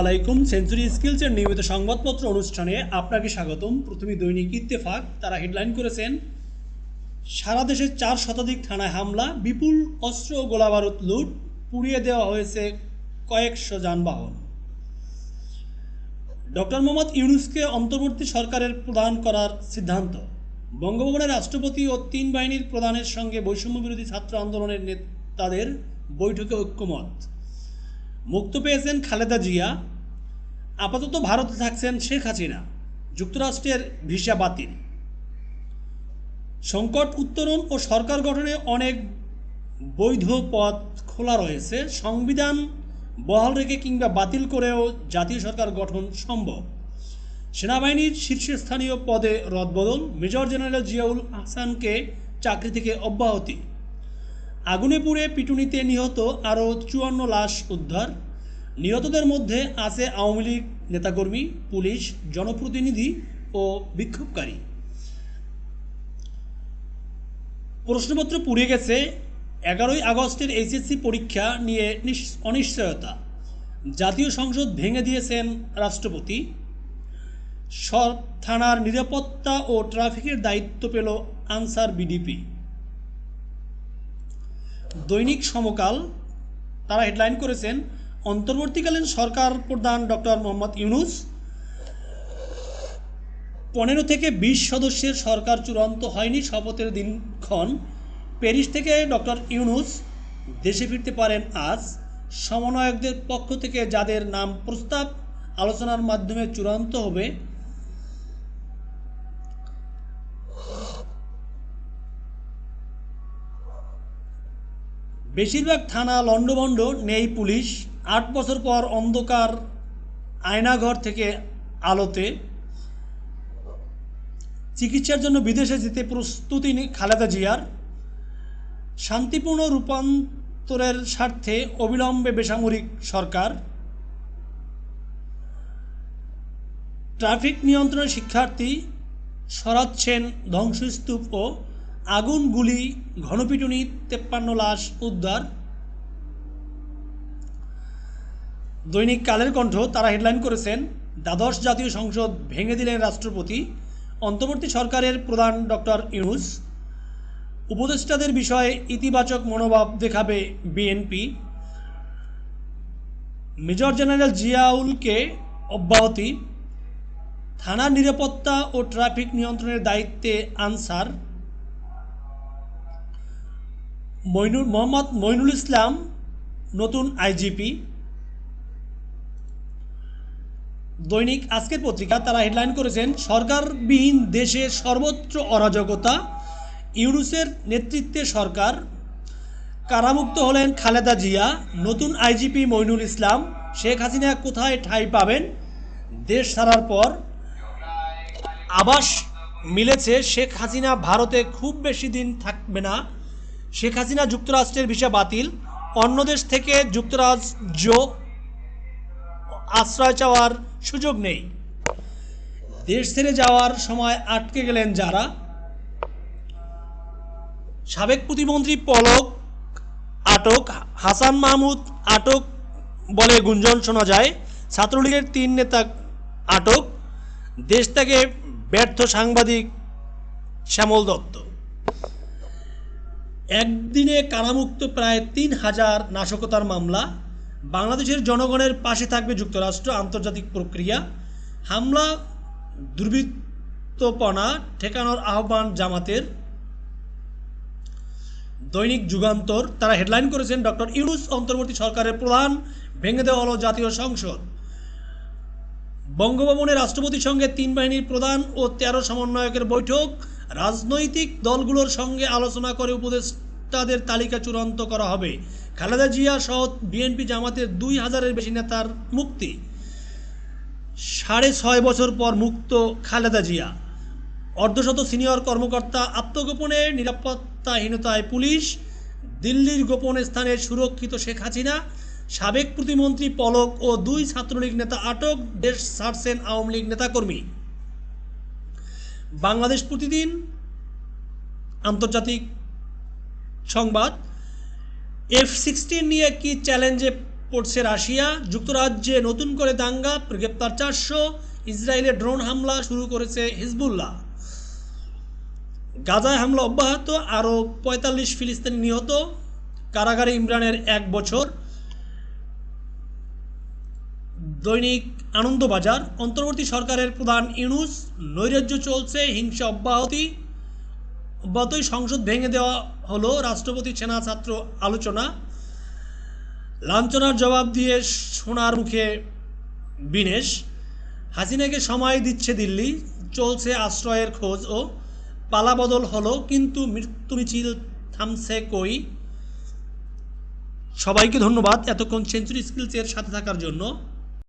আলাইকুম। সেঞ্চুরি স্কিলসের নিয়মিত সংবাদপত্র অনুষ্ঠানে আপনাকে স্বাগতম। প্রথমে দৈনিক ইত্তেফাক। তারা হেডলাইন করেছেন, সারা দেশে চার শতাধিক থানায় হামলা, বিপুল অস্ত্র গোলাবারুদ লুট, পুড়িয়ে দেওয়া হয়েছে কয়েকশো যানবাহন। ডক্টর মোহাম্মদ ইউনুসকে অন্তর্বর্তী সরকারের প্রদান করার সিদ্ধান্ত। বঙ্গভবনের রাষ্ট্রপতি ও তিন বাহিনীর প্রধানের সঙ্গে বৈষম্য বিরোধী ছাত্র আন্দোলনের নেতাদের বৈঠকে ঐক্যমত। মুক্ত পেয়েছেন খালেদা জিয়া, আপাতত ভারতে থাকছেন শেখ হাসিনা, যুক্তরাষ্ট্রের ভিসা বাতিল। সংকট উত্তরণ ও সরকার গঠনে অনেক বৈধ পথ খোলা রয়েছে। সংবিধান বহাল রেখে কিংবা বাতিল করেও জাতীয় সরকার গঠন সম্ভব। সেনাবাহিনীর শীর্ষস্থানীয় পদে রদবদল। মেজর জেনারেল জিয়াউল হাসানকে চাকরি থেকে অব্যাহতি। আগুনে পুড়ে পিটুনিতে নিহত আরও চুয়ান্ন লাশ উদ্ধার। নিহতদের মধ্যে আছে আওয়ামী লীগ নেতাকর্মী, পুলিশ, জনপ্রতিনিধি ও বিক্ষোভকারী। প্রশ্নপত্র পুড়ে গেছে। এগারোই আগস্টের এইচএসসি পরীক্ষা নিয়ে নিশ- অনিশ্চয়তা। জাতীয় সংসদ ভেঙে দিয়েছেন রাষ্ট্রপতি। সব থানার নিরাপত্তা ও ট্রাফিকের দায়িত্ব পেল আনসার বিডিপি। দৈনিক সমকাল, তারা হেডলাইন করেছেন, অন্তর্বর্তীকালীন সরকার প্রধান ডক্টর মোহাম্মদ ইউনুস, পনেরো থেকে বিশ সদস্যের সরকার চূড়ান্ত হয়নি শপথের দিনক্ষণ, প্যারিস থেকে ডক্টর ইউনুস দেশে ফিরতে পারেন আজ, সমন্বয়কদের পক্ষ থেকে যাদের নাম প্রস্তাব আলোচনার মাধ্যমে চূড়ান্ত হবে বেশিরভাগ থানা লণ্ডভণ্ড, নেই পুলিশ। আট বছর পর অন্ধকার আয়নাঘর থেকে আলোতে চিকিৎসার জন্য বিদেশে যেতে প্রস্তুতি খালেদা জিয়ার। শান্তিপূর্ণ রূপান্তরের স্বার্থে অবিলম্বে বেসামরিক সরকার। ট্রাফিক নিয়ন্ত্রণে শিক্ষার্থী সরাচ্ছেন ধ্বংসস্তূপ ও আগুন, গুলি, ঘনপিটুনি, তেপ্পান্ন লাশ, উদ্ধার। দৈনিক কালের কণ্ঠ তারা হেডলাইন করেছেন, দ্বাদশ জাতীয় সংসদ ভেঙে দিলেন রাষ্ট্রপতি। অন্তর্বর্তী সরকারের প্রধান ডক্টর ইউনুস। উপদেষ্টাদের বিষয়ে ইতিবাচক মনোভাব দেখাবে বিএনপি। মেজর জেনারেল জিয়াউলকে অব্যাহতি। থানার নিরাপত্তা ও ট্রাফিক নিয়ন্ত্রণের দায়িত্বে আনসার। মইনুল মোহাম্মদ মইনুল ইসলাম, নতুন আইজিপি। দৈনিক আজকের পত্রিকা, তারা হেডলাইন করেছেন, সরকারবিহীন দেশে সর্বত্র অরাজকতা। ইউনুসের নেতৃত্বে সরকার। কারামুক্ত হলেন খালেদা জিয়া, নতুন আইজিপি মইনুল ইসলাম। শেখ হাসিনা কোথায় ঠাঁই পাবেন? দেশ ছাড়ার পর আবাস মিলেছে। শেখ হাসিনা ভারতে খুব বেশি দিন থাকবে না। শেখ হাসিনা যুক্তরাষ্ট্রের ভিসা বাতিল। অন্য দেশ থেকে যুক্তরাজ্য আশ্রয় চাওয়ার সুযোগ নেই। দেশ ছেড়ে যাওয়ার সময় আটকে গেলেন যারা? সাবেক প্রতিমন্ত্রী পলক আটক, হাসান মাহমুদ আটক বলে গুঞ্জন শোনা যায়। ছাত্রলীগের তিন নেতা আটক। দেশ থেকে ব্যর্থ সাংবাদিক শ্যামল দত্ত। একদিনে কারামুক্ত প্রায় তিন হাজার নাশকতার মামলা, বাংলাদেশের জনগণের পাশে থাকবে যুক্তরাষ্ট্র আন্তর্জাতিক প্রক্রিয়া, হামলা, দুর্বৃত্তপনা ঠেকানোর আহ্বান জামাতের, দৈনিক যুগান্তর। তারা হেডলাইন করেছেন ডক্টর ইউনুস অন্তর্বর্তী সরকারের প্রধান, ভেঙে দেওয়া হলো জাতীয় সংসদ। বঙ্গভবনে রাষ্ট্রপতির সঙ্গে তিন বাহিনীর প্রধান ও তেরো সমন্বয়কের বৈঠক। রাজনৈতিক দলগুলোর সঙ্গে আলোচনা করে উপদেষ্টাদের তালিকা চূড়ান্ত করা হবে। খালেদা জিয়া সহ বিএনপি জামাতের দুই হাজারের বেশি নেতার মুক্তি। সাড়ে ছয় বছর পর মুক্ত খালেদা জিয়া। অর্ধশত সিনিয়র কর্মকর্তা আত্মগোপনে, নিরাপত্তাহীনতায় পুলিশ, দিল্লির গোপন স্থানে সুরক্ষিত শেখ হাসিনা, সাবেক প্রতিমন্ত্রী পলক ও দুই ছাত্রলীগ নেতা আটক, দেশ ছাড়ছেন আওয়ামী লীগ নেতাকর্মী। বাংলাদেশ প্রতিদিন আন্তর্জাতিক সংবাদ। এফ সিক্সটিন নিয়ে কি চ্যালেঞ্জে পড়ছে রাশিয়া? যুক্তরাজ্যে নতুন করে দাঙ্গা, গ্রেপ্তার চারশো। ইসরায়েলে ড্রোন হামলা শুরু করেছে হিজবুল্লাহ। গাজায় হামলা অব্যাহত, আরও পঁয়তাল্লিশ ফিলিস্তিনি নিহত। কারাগারে ইমরানের এক বছর। দৈনিক আনন্দবাজার, অন্তর্বর্তী সরকারের প্রধান ইউনুস, নৈরাজ্য চলছে, হিংসা অব্যাহতি। অব্যাহতই সংসদ ভেঙে দেওয়া হলো রাষ্ট্রপতি সেনা ছাত্র আলোচনা। লাঞ্ছনার জবাব দিয়ে সোনার মুখে বিনেশ। হাসিনাকে সময় দিচ্ছে দিল্লি, চলছে আশ্রয়ের খোঁজ ও পালাবদল হলো, কিন্তু মৃত্যু মিছিল থামছে কই? সবাইকে ধন্যবাদ এতক্ষণ সেঞ্চুরি স্কিলসের সাথে থাকার জন্য।